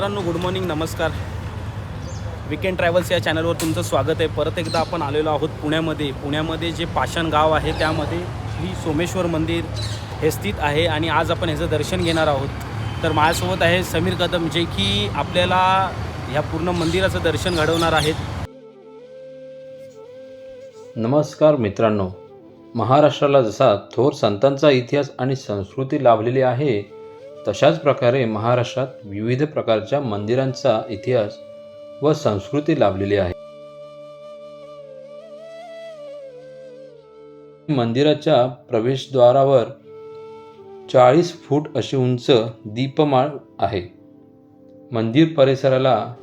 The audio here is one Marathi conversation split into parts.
मित्रांनो गुड मॉर्निंग नमस्कार. विकेंड ट्रॅव्हल्स या चॅनलवर तुमचं स्वागत आहे. परत एकदा आपण आलेलो आहोत पुण्यामध्ये. पुण्यामध्ये जे पाषाण गाव आहे त्यामध्ये ही सोमेश्वर मंदिर हे स्थित आहे आणि आज आपण ह्याचं दर्शन घेणार आहोत. तर माझ्यासोबत आहे समीर कदम जे की आपल्याला ह्या पूर्ण मंदिराचं दर्शन घडवणार आहेत. नमस्कार मित्रांनो. महाराष्ट्राला जसा थोर संतांचा इतिहास आणि संस्कृती लाभलेली आहे तशाच प्रकारे महाराष्ट्रात विविध प्रकारच्या मंदिरांचा इतिहास व संस्कृती लाभलेली आहे. मंदिराच्या प्रवेशद्वारावर चाळीस फूट अशी उंच दीपमाळ आहे. मंदिर परिसराला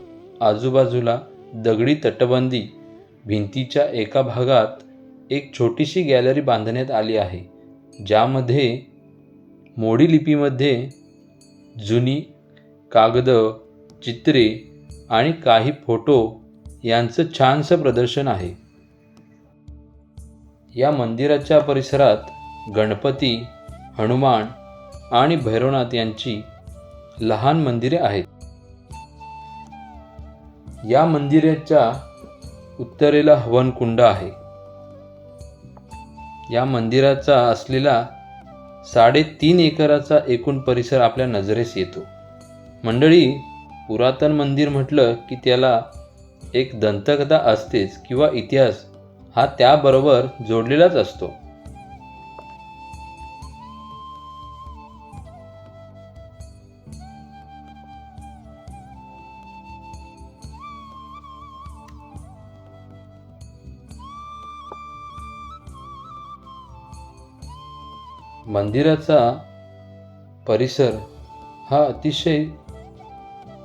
आजूबाजूला दगडी तटबंदी भिंतीच्या एका भागात एक छोटीशी गॅलरी बांधण्यात आली आहे ज्यामध्ये मोडी लिपीमध्ये जुनी कागद चित्रे आणि काही फोटो यांचं छानसं प्रदर्शन आहे. या मंदिराच्या परिसरात गणपती हनुमान आणि भैरवनाथ यांची लहान मंदिरे आहेत. या मंदिराच्या उत्तरेला हवनकुंड आहे. या मंदिराचा असलेला साडेतीन एकराचा एकूण परिसर आपल्या नजरेस येतो. मंडळी पुरातन मंदिर म्हटलं की त्याला एक दंतकथा असतेच किंवा इतिहास हा त्याबरोबर जोडलेलाच असतो. मंदिराचा परिसर हा अतिशय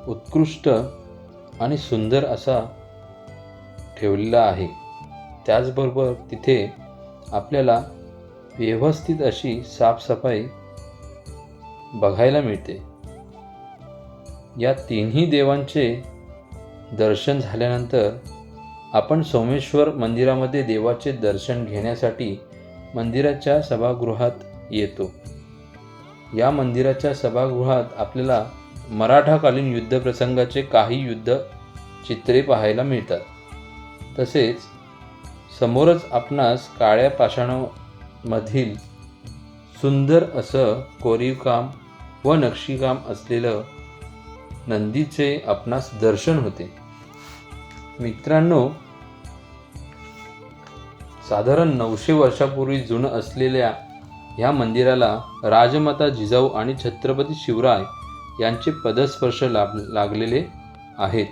उत्कृष्ट आणि सुंदर असा ठेवलेला आहे. त्याचबरोबर तिथे आपल्याला व्यवस्थित अशी साफसफाई बघायला मिळते. या तिन्ही देवांचे दर्शन झाल्यानंतर आपण सोमेश्वर मंदिरामध्ये देवाचे दर्शन घेण्यासाठी मंदिराच्या सभागृहात येतो. या मंदिराच्या सभागृहात आपल्याला मराठाकालीन युद्धप्रसंगाचे काही युद्ध चित्रे पाहायला मिळतात. तसेच समोरच आपणास काळ्या पाषाणामधील सुंदर असं कोरीवकाम व नक्षीकाम असलेलं नंदीचे आपणास दर्शन होते. मित्रांनो साधारण नऊशे वर्षापूर्वी जुनं असलेल्या ह्या मंदिराला राजमाता जिजाऊ आणि छत्रपती शिवराय यांचे पदस्पर्श लाभ लागलेले आहेत.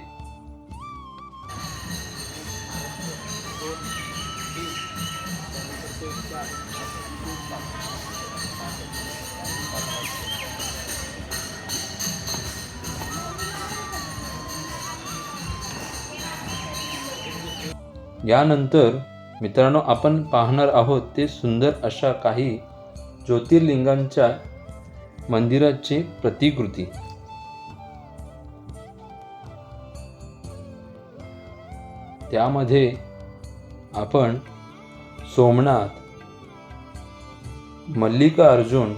यानंतर मित्रांनो आपण पाहणार आहोत ते सुंदर अशा काही ज्योतिर्लिंगांच्या मंदिराची प्रतिकृती. त्यामध्ये आपण सोमनाथ मल्लिकार्जुन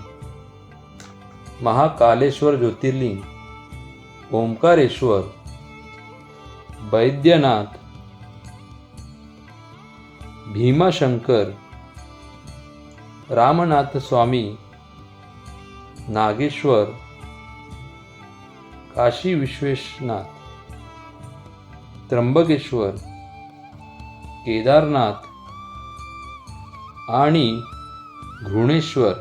महाकालेश्वर ज्योतिर्लिंग ओंकारेश्वर वैद्यनाथ भीमाशंकर रामनाथ स्वामी नागेश्वर काशी विश्वेशनाथ त्र्यंबकेश्वर केदारनाथ आणि घृणेश्वर.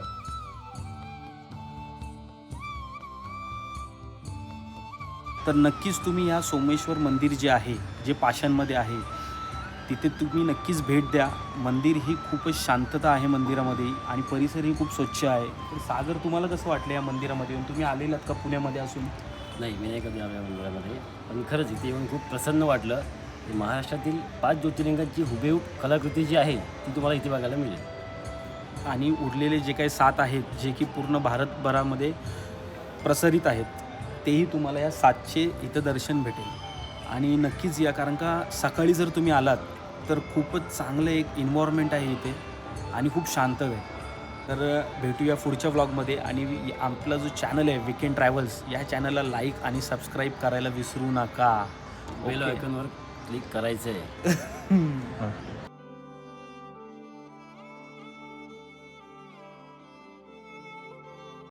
तर नक्कीच तुम्ही या सोमेश्वर मंदिर जे आहे जे पाषाणमध्ये आहे तिथे तुम्ही नक्कीच भेट द्या. मंदिर ही खूपच शांतता आहे मंदिरामध्ये आणि परिसरही खूप स्वच्छ आहे. तर सागर तुम्हाला कसं वाटलं या मंदिरामध्ये? येऊन तुम्ही आलेलात का पुण्यामध्ये असून नाही मी नाही कधी आलो या मंदिरामध्ये. पण खरंच इथे येऊन खूप प्रसन्न वाटलं. महाराष्ट्रातील पाच ज्योतिर्लिंगाची हुबेहूब कलाकृती जी आहे ती तुम्हाला इथे बघायला मिळेल. आणि उरलेले जे काही सात आहेत जे की पूर्ण भारतभरामध्ये प्रसारित आहेत तेही तुम्हाला या सातचे इथं दर्शन भेटेल. आणि नक्कीच या कारण का सकाळी जर तुम्ही आलात तर खूपच चांगलं एक इन्व्हायरमेंट आहे इथे आणि खूप शांत आहे. तर भेटूया पुढच्या व्लॉगमध्ये आणि आपला जो चॅनल आहे विकेंड ट्रॅव्हल्स या चॅनलला लाईक आणि सबस्क्राईब करायला विसरू नका. बेल. आयकॉनवर क्लिक करायचं आहे